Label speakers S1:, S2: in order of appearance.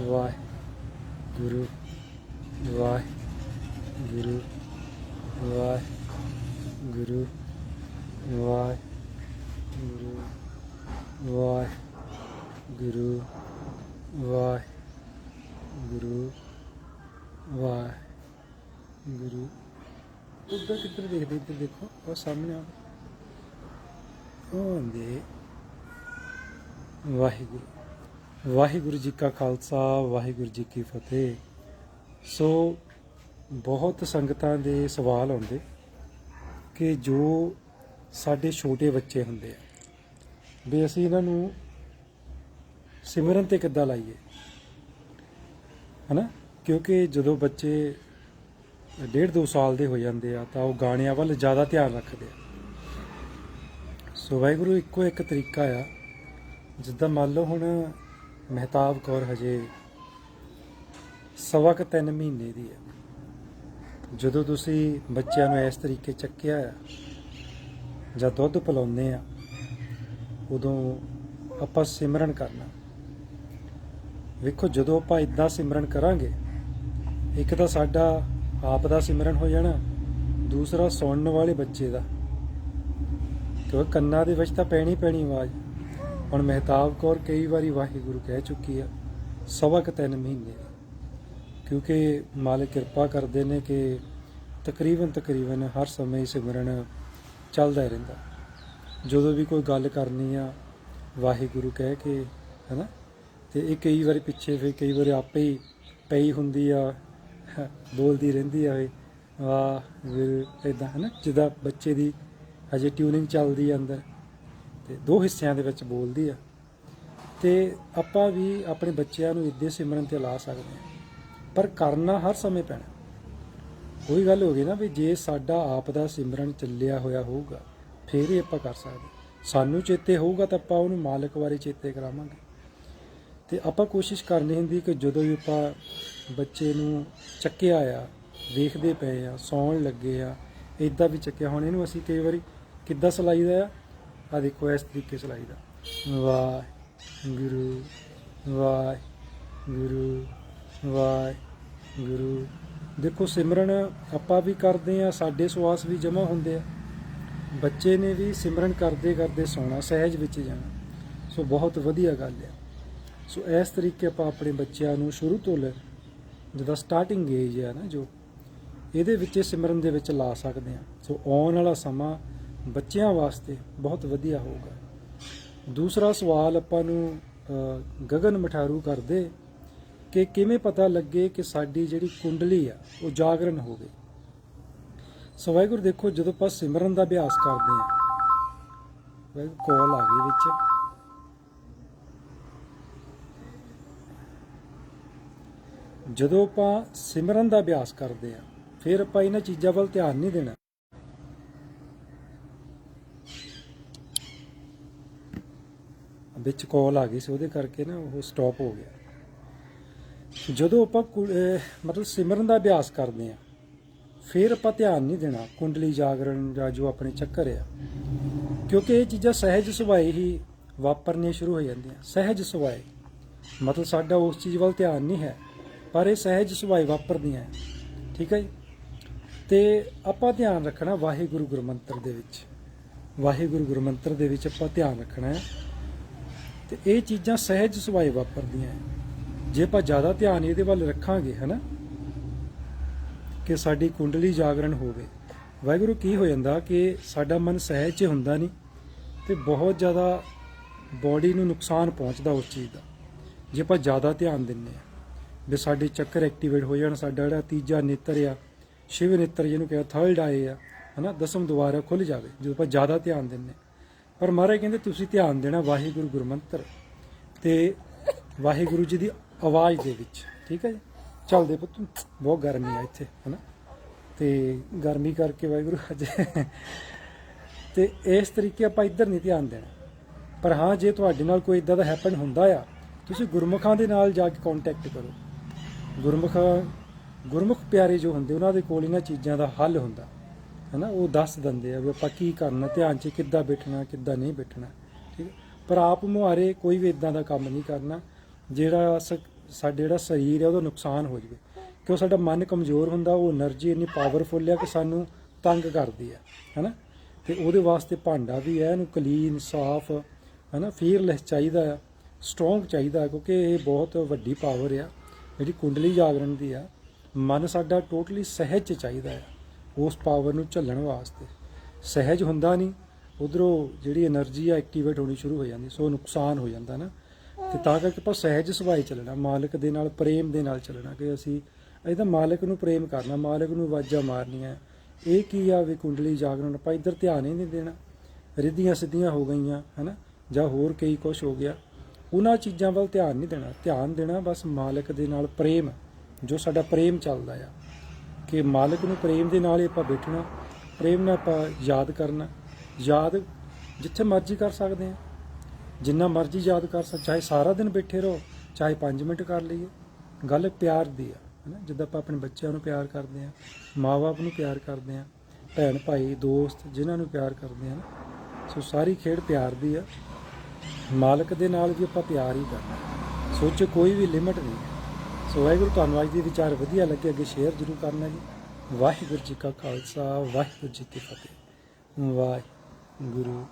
S1: ਵਾਹਿਗੁਰੂ ਵਾਹਿਗੁਰੂ ਵਾਹਿਗੁਰੂ ਵਾਹਿਗੁਰੂ ਵਾਹਿਗੁਰੂ ਵਾਹਿਗੁਰੂ ਵਾਹਿਗੁਰੂ। ਉੱਧਰ ਕਿੱਧਰ ਦੇਖਦੇ, ਇੱਧਰ ਦੇਖੋ ਉਹ ਸਾਹਮਣੇ ਆ। ਉਹ ਹੁੰਦੇ ਵਾਹਿਗੁਰੂ। ਵਾਹਿਗੁਰੂ ਜੀ ਕਾ ਖਾਲਸਾ, ਵਾਹਿਗੁਰੂ ਜੀ ਕੀ ਫਤਿਹ। ਸੋ ਬਹੁਤ ਸੰਗਤਾਂ ਦੇ ਸਵਾਲ ਆਉਂਦੇ ਕਿ ਜੋ ਸਾਡੇ ਛੋਟੇ ਬੱਚੇ ਹੁੰਦੇ ਆ, ਵੀ ਅਸੀਂ ਇਹਨਾਂ ਨੂੰ ਸਿਮਰਨ ਤੇ ਕਿੱਦਾਂ ਲਾਈਏ? ਹਨਾ? ਕਿਉਂਕਿ ਜਦੋਂ ਬੱਚੇ ਡੇਢ ਦੋ ਸਾਲ ਦੇ ਹੋ ਜਾਂਦੇ ਆ, ਤਾਂ ਉਹ ਗਾਣਿਆਂ ਵੱਲ ਜ਼ਿਆਦਾ ਧਿਆਨ ਰੱਖਦੇ ਆ। ਸੋ ਵਾਹਿਗੁਰੂ, ਇੱਕੋ ਇੱਕ ਤਰੀਕਾ ਆ। ਜਿੱਦਾਂ ਮੰਨ ਲਓ ਹੁਣ ਮਹਿਤਾਬ ਕੌਰ ਹਜੇ ਸਵਾ ਕੁ ਤਿੰਨ ਮਹੀਨੇ ਦੀ ਹੈ। ਜਦੋਂ ਤੁਸੀਂ ਬੱਚਿਆਂ ਨੂੰ ਇਸ ਤਰੀਕੇ ਚੱਕਿਆ ਆ, ਜਾਂ ਦੁੱਧ ਪਿਲਾਉਂਦੇ ਆ, ਉਦੋਂ ਆਪਾਂ ਸਿਮਰਨ ਕਰਨਾ। ਵੇਖੋ, ਜਦੋਂ ਆਪਾਂ ਇਦਾਂ ਸਿਮਰਨ ਕਰਾਂਗੇ, ਇੱਕ ਤਾਂ ਸਾਡਾ ਆਪ ਦਾ ਸਿਮਰਨ ਹੋ ਜਾਣਾ, ਦੂਸਰਾ ਸੁਣਨ ਵਾਲੇ ਬੱਚੇ ਦਾ। ਕਿਉਂਕਿ ਕੰਨਾਂ ਦੇ ਵਿੱਚ ਤਾਂ ਪੈਣੀ ਪੈਣੀ ਆਵਾਜ਼। ਹੁਣ ਮਹਿਤਾਬ ਕੌਰ ਕਈ ਵਾਰੀ ਵਾਹਿਗੁਰੂ ਕਹਿ ਚੁੱਕੀ ਆ, ਸਵਾ ਕੁ ਤਿੰਨ ਮਹੀਨੇ ਕਿਉਂਕਿ ਮਾਲਕ ਕਿਰਪਾ ਕਰਦੇ ਨੇ ਕਿ ਤਕਰੀਬਨ ਤਕਰੀਬਨ ਹਰ ਸਮੇਂ ਸਿਮਰਨ ਚੱਲਦਾ ਰਹਿੰਦਾ। ਜਦੋਂ ਵੀ ਕੋਈ ਗੱਲ ਕਰਨੀ ਆ, ਵਾਹਿਗੁਰੂ ਕਹਿ ਕੇ, ਹੈਨਾ? ਤੇ ਇਹ ਕਈ ਵਾਰੀ ਪਿੱਛੇ ਫਿਰ ਕਈ ਵਾਰੀ ਆਪੇ ਹੀ ਪਈ ਹੁੰਦੀ ਆ, ਬੋਲਦੀ ਰਹਿੰਦੀ ਆ, ਵੀ ਵਾਹਿਗੁਰੂ ਇਦਾਂ ਹੈਨਾ? ਜਿੱਦਾਂ ਬੱਚੇ ਦੀ ਹਜੇ ਟਿਊਨਿੰਗ ਚੱਲਦੀ ਆ ਅੰਦਰ। ਤੇ ਦੋ ਹਿੱਸਿਆਂ ਦੇ ਵਿੱਚ ਬੋਲਦੀ ਆ। ਤੇ ਆਪਾਂ ਵੀ ਆਪਣੇ ਬੱਚਿਆਂ ਨੂੰ ਇੱਦੇ ਸਿਮਰਨ ਤੇ ਲਾ ਸਕਦੇ ਹਾਂ। ਪਰ ਕਰਨਾ ਹਰ ਸਮੇਂ ਪੈਣਾ। ਕੋਈ ਗੱਲ ਹੋ ਗਈ ਨਾ ਵੀ ਜੇ ਸਾਡਾ ਆਪ ਦਾ ਸਿਮਰਨ ਚੱਲਿਆ ਹੋਇਆ ਹੋਊਗਾ, ਫੇਰ ਹੀ ਆਪਾਂ ਕਰ ਸਕਦੇ ਸਾਨੂੰ ਚੇਤੇ ਹੋਊਗਾ ਤਾਂ ਆਪਾਂ ਉਹਨੂੰ ਮਾਲਕ ਬਾਰੇ ਚੇਤੇ ਕਰਾਵਾਂਗੇ। ਤੇ ਆਪਾਂ ਕੋਸ਼ਿਸ਼ ਕਰਨੀ ਹੁੰਦੀ ਕਿ ਜਦੋਂ ਵੀ ਆਪਾਂ ਬੱਚੇ ਨੂੰ ਚੱਕਿਆ ਆ, ਵੇਖਦੇ ਪਏ ਆ, ਸੌਣ ਲੱਗੇ ਆ ਇਦਾਂ ਵੀ ਚੱਕਿਆ। ਹੁਣ ਇਹਨੂੰ ਅਸੀਂ ਕਈ ਵਾਰੀ ਕਿੱਦਾਂ ਸਲਾਈਦਾ ਆ? ਆ ਦੇਖੋ ਇਸ ਤਰੀਕੇ ਸਲਾਈਦਾ ਵਾਹਿਗੁਰੂ ਵਾਹਿਗੁਰੂ ਵਾਹਿਗੁਰੂ। ਦੇਖੋ ਸਿਮਰਨ ਆਪਾਂ ਵੀ ਕਰਦੇ ਆ ਸਾਡੇ ਸਵਾਸ ਵੀ ਜਮਾ ਹੁੰਦੇ ਆ। ਬੱਚੇ ਨੇ ਵੀ ਸਿਮਰਨ ਕਰਦੇ ਕਰਦੇ ਸੌਣਾ, ਸਹਿਜ ਵਿੱਚ ਜਾਣਾ। ਸੋ ਬਹੁਤ ਵਧੀਆ ਗੱਲ ਹੈ ਸੋ ਇਸ ਤਰੀਕੇ ਆਪਾਂ ਆਪਣੇ ਬੱਚਿਆਂ ਨੂੰ ਸ਼ੁਰੂ ਤੋਂ ਲੈ ਜਿਹਦਾ ਸਟਾਰਟਿੰਗ ਏਜ ਹੈ ਨਾ ਜੋ, ਇਹਦੇ ਵਿੱਚ ਸਿਮਰਨ ਦੇ ਵਿੱਚ ਲਾ ਸਕਦੇ ਆ ਸੋ ਆਉਣ ਵਾਲਾ ਸਮਾਂ ਬੱਚਿਆਂ ਵਾਸਤੇ ਬਹੁਤ ਵਧੀਆ ਹੋਊਗਾ। ਦੂਸਰਾ ਸਵਾਲ ਆਪਾਂ ਨੂੰ ਅ, ਗਗਨ ਮਠਾਰੂ ਕਰਦੇ ਕਿ ਕਿਵੇਂ ਪਤਾ ਲੱਗੇ ਕਿ ਸਾਡੀ ਜਿਹੜੀ ਕੁੰਡਲੀ ਆ ਉਹ ਜਾਗਰਣ ਹੋ ਗਈ? ਸੋ ਵਾਹਿਗੁਰੂ ਦੇਖੋ ਜਦੋਂ ਆਪਾਂ ਸਿਮਰਨ ਦਾ ਅਭਿਆਸ ਕਰਦੇ ਆ ਵਾਹਿਗੁਰੂ ਕਾਲ ਆ ਗਈ ਵਿੱਚ। ਜਦੋਂ ਆਪਾਂ ਸਿਮਰਨ ਦਾ ਅਭਿਆਸ ਕਰਦੇ ਆ ਫਿਰ ਆਪਾਂ ਇਹਨਾਂ ਚੀਜ਼ਾਂ ਵੱਲ ਧਿਆਨ ਨਹੀਂ ਦੇਣਾ। ਵਿੱਚ ਕਾਲ ਆ ਗਈ ਸੀ, ਉਹਦੇ ਕਰਕੇ ਨਾ ਉਹ ਸਟਾਪ ਹੋ ਗਿਆ। ਜਦੋਂ ਆਪਾਂ ਕੁ- ਮਤਲਬ ਸਿਮਰਨ ਦਾ ਅਭਿਆਸ ਕਰਦੇ ਆ ਫਿਰ ਆਪਾਂ ਧਿਆਨ ਨਹੀਂ ਦੇਣਾ ਕੁੰਡਲੀ ਜਾਗਰਣ ਜਾਂ ਜੋ ਆਪਣੇ ਚੱਕਰ ਆ। ਕਿਉਂਕਿ ਇਹ ਚੀਜ਼ਾਂ ਸਹਿਜ ਸੁਭਾਅ ਹੀ ਵਾਪਰਨੀਆਂ ਸ਼ੁਰੂ ਹੋ ਜਾਂਦੀਆਂ, ਸਹਿਜ ਸੁਭਾਅ। ਮਤਲਬ ਸਾਡਾ ਉਸ ਚੀਜ਼ ਵੱਲ ਧਿਆਨ ਨਹੀਂ ਹੈ, ਪਰ ਇਹ ਸਹਿਜ ਸੁਭਾਅ ਵਾਪਰਦੀਆਂ ਹੈ। ਠੀਕ ਹੈ ਜੀ? ਤੇ ਆਪਾਂ ਧਿਆਨ ਰੱਖਣਾ ਵਾਹਿਗੁਰੂ ਗੁਰਮੰਤਰ ਦੇ ਵਿੱਚ। ਵਾਹਿਗੁਰੂ ਗੁਰਮੰਤਰ ਦੇ ਵਿੱਚ ਆਪਾਂ ਧਿਆਨ ਰੱਖਣਾ ਹੈ। ਤੇ ਇਹ ਚੀਜ਼ਾਂ ਸਹਿਜ ਸੁਭਾਅ ਵਾਪਰਦੀਆਂ ਜੇ ਆਪਾਂ ਜ਼ਿਆਦਾ ਧਿਆਨ ਇਹਦੇ ਵੱਲ ਰੱਖਾਂਗੇ, ਹਨਾ? ਕਿ ਸਾਡੀ ਕੁੰਡਲੀ ਜਾਗਰਣ ਹੋਵੇ। ਵਾਹਿਗੁਰੂ, ਕੀ ਹੋ ਜਾਂਦਾ ਕਿ ਸਾਡਾ ਮਨ ਸਹਿਜ 'ਚ ਹੁੰਦਾ ਨਹੀਂ ਤੇ ਬਹੁਤ ਜ਼ਿਆਦਾ ਬਾਡੀ ਨੂੰ ਨੁਕਸਾਨ ਪਹੁੰਚਦਾ ਉਸ ਚੀਜ਼ ਦਾ। ਜੇ ਆਪਾਂ ਜ਼ਿਆਦਾ ਧਿਆਨ ਦਿੰਨੇ ਆ ਵੀ ਸਾਡੇ ਚੱਕਰ ਐਕਟੀਵੇਟ ਹੋ ਜਾਣ, ਸਾਡਾ ਜਿਹੜਾ ਤੀਜਾ ਨੇਤਰ ਆ ਸ਼ਿਵ ਨੇਤਰ ਜਿਹਨੂੰ ਕਹਿੰਦਾ ਥਰਡ ਆਏ ਆ, ਹਨਾ? ਦਸਮ ਦੁਆਰਾ ਖੁੱਲ ਜਾਵੇ, ਜਦੋਂ ਆਪਾਂ ਜ਼ਿਆਦਾ ਧਿਆਨ ਦਿੰਨੇ ਪਰ ਮਹਾਰਾਜ ਕਹਿੰਦੇ ਤੁਸੀਂ ਧਿਆਨ ਦੇਣਾ ਵਾਹਿਗੁਰੂ ਗੁਰਮੰਤਰ ਤੇ ਵਾਹਿਗੁਰੂ ਜੀ ਦੀ ਆਵਾਜ਼ ਦੇ ਵਿੱਚ, ਠੀਕ ਹੈ ਜੀ? ਚੱਲਦੇ ਪੁੱਤ, ਬਹੁਤ ਗਰਮੀ ਆ ਇੱਥੇ, ਹਨਾ? ਤੇ ਗਰਮੀ ਕਰਕੇ ਵਾਹਿਗੁਰੂ ਅੱਜ ਤੇ ਇਸ ਤਰੀਕੇ ਆਪਾਂ ਇੱਧਰ ਨਹੀਂ ਧਿਆਨ ਦੇਣਾ। ਪਰ ਹਾਂ, ਜੇ ਤੁਹਾਡੇ ਨਾਲ ਕੋਈ ਇਦਾਂ ਦਾ ਹੈਪਨ ਹੁੰਦਾ ਆ, ਤੁਸੀਂ ਗੁਰਮੁਖਾਂ ਦੇ ਨਾਲ ਜਾ ਕੇ ਕੰਟੈਕਟ ਕਰੋ। ਗੁਰਮੁਖ ਗੁਰਮੁਖ ਪਿਆਰੇ ਜੋ ਹੁੰਦੇ, ਉਹਨਾਂ ਦੇ ਕੋਲ ਇਹਨਾਂ ਚੀਜ਼ਾਂ ਦਾ ਹੱਲ ਹੁੰਦਾ। ਹੈ ਨਾ ਉਹ ਦੱਸ ਦਿੰਦੇ ਆ ਵੀ ਆਪਾਂ ਕੀ ਕਰਨਾ, ਧਿਆਨ 'ਚ ਕਿੱਦਾਂ ਬੈਠਣਾ, ਕਿੱਦਾਂ ਨਹੀਂ ਬੈਠਣਾ, ਠੀਕ ਪਰ ਆਪ ਮੁਹਾਰੇ ਕੋਈ ਵੀ ਇਦਾਂ ਦਾ ਕੰਮ ਨਹੀਂ ਕਰਨਾ, ਜਿਹੜਾ ਸਾਡੇ ਜਿਹੜਾ ਸਰੀਰ ਹੈ ਉਹਦਾ ਨੁਕਸਾਨ ਹੋ ਜਾਵੇ। ਕਿਉਂ ਸਾਡਾ ਮਨ ਕਮਜ਼ੋਰ ਹੁੰਦਾ, ਉਹ એનર્ਜੀ ਇੰਨੀ ਪਾਵਰਫੁਲ ਹੈ ਕਿ ਸਾਨੂੰ ਤੰਗ ਕਰਦੀ ਹੈ ਨਾ ਤੇ ਉਹਦੇ ਵਾਸਤੇ ਭਾਂਡਾ ਵੀ ਹੈ ਇਹਨੂੰ ਕਲੀਨ ਸਾਫ਼ ਹੈ ਨਾ ਫੀਅਰਲੈਸ ਚਾਹੀਦਾ ਹੈ ਸਟਰੋਂਗ ਚਾਹੀਦਾ, ਕਿਉਂਕਿ ਇਹ ਬਹੁਤ ਵੱਡੀ ਪਾਵਰ ਆ, ਜਿਹੜੀ ਕੁੰਡਲੀ ਜਾਗਰਣ ਦੀ ਆ। ਮਨ ਸਾਡਾ ਟੋਟਲੀ ਸਹਿਜ ਚਾਹੀਦਾ ਹੈ ਉਸ ਪਾਵਰ ਨੂੰ ਝੱਲਣ ਵਾਸਤੇ। ਸਹਿਜ ਹੁੰਦਾ ਨਹੀਂ, ਉਧਰੋਂ ਜਿਹੜੀ એનર્ਜੀ ਆ ਐਕਟੀਵੇਟ ਹੋਣੀ ਸ਼ੁਰੂ ਹੋ ਜਾਂਦੀ, ਸੋ ਨੁਕਸਾਨ ਹੋ ਜਾਂਦਾ ਨਾ। ਤੇ ਤਾਂ ਕਰਕੇ ਆਪਾਂ ਸਹਿਜ ਸੁਭਾਈ ਚੱਲਣਾ, ਮਾਲਕ ਦੇ ਨਾਲ, ਪ੍ਰੇਮ ਦੇ ਨਾਲ ਚੱਲਣਾ ਕਿ ਅਸੀਂ ਇਹਦਾ ਮਾਲਕ ਨੂੰ ਪ੍ਰੇਮ ਕਰਨਾ, ਮਾਲਕ ਨੂੰ ਵਾਜਾ ਮਾਰਨੀਆਂ। ਇਹ ਕੀ ਆ ਵੀ ਕੁੰਡਲੀ ਜਾਗਰਣ, ਆਪਾਂ ਇੱਧਰ ਧਿਆਨ ਹੀ ਨਹੀਂ ਦੇਣਾ। ਰਿੱਧੀਆਂ ਸਿੱਧੀਆਂ ਹੋ ਗਈਆਂ, ਹਨਾ? ਜਾਂ ਹੋਰ ਕਈ ਕੁਝ ਹੋ ਗਿਆ। ਉਹਨਾਂ ਚੀਜ਼ਾਂ ਵੱਲ ਧਿਆਨ ਨਹੀਂ ਦੇਣਾ। ਧਿਆਨ ਦੇਣਾ ਬਸ ਮਾਲਕ ਦੇ ਨਾਲ ਪ੍ਰੇਮ, ਜੋ ਸਾਡਾ ਪ੍ਰੇਮ ਚੱਲਦਾ ਆ। ਕਿ ਮਾਲਕ ਨੂੰ ਪ੍ਰੇਮ ਦੇ ਨਾਲ ਹੀ ਆਪਾਂ ਬੈਠਣਾ, ਪ੍ਰੇਮ ਨਾਲ ਆਪਾਂ ਯਾਦ ਕਰਨਾ, ਯਾਦ ਜਿੱਥੇ ਮਰਜ਼ੀ ਕਰ ਸਕਦੇ ਆ ਜਿੰਨਾ ਮਰਜ਼ੀ ਯਾਦ ਕਰ ਸਕ, ਚਾਹੇ ਸਾਰਾ ਦਿਨ ਬੈਠੇ ਰਹੋ, ਚਾਹੇ 5 ਮਿੰਟ ਕਰ ਲਈਏ, ਗੱਲ ਪਿਆਰ ਦੀ ਆ, ਹੈਨਾ? ਜਿੱਦਾਂ ਆਪਾਂ ਆਪਣੇ ਬੱਚਿਆਂ ਨੂੰ ਪਿਆਰ ਕਰਦੇ ਆ ਮਾਪੇ ਨੂੰ ਪਿਆਰ ਕਰਦੇ ਆ ਭੈਣ ਭਾਈ, ਦੋਸਤ ਜਿਨ੍ਹਾਂ ਨੂੰ ਪਿਆਰ ਕਰਦੇ ਆ ਨਾ ਸੋ ਸਾਰੀ ਖੇਡ ਪਿਆਰ ਦੀ ਆ। ਮਾਲਕ ਦੇ ਨਾਲ ਵੀ ਆਪਾਂ ਪਿਆਰ ਹੀ ਕਰਨਾ। ਸੋਚ ਕੋਈ ਵੀ ਲਿਮਟ ਨਹੀਂ। ਹੈ। ਸੋ ਵਾਹਿਗੁਰੂ, ਤੁਹਾਨੂੰ ਅੱਜ ਦੇ ਵਿਚਾਰ ਵਧੀਆ ਲੱਗੇ, ਅੱਗੇ ਸ਼ੇਅਰ ਜ਼ਰੂਰ ਕਰਨਾ ਜੀ। ਵਾਹਿਗੁਰੂ ਜੀ ਕਾ ਖਾਲਸਾ, ਵਾਹਿਗੁਰੂ ਜੀ ਕੀ ਫਤਿਹ। ਵਾਹਿਗੁਰੂ।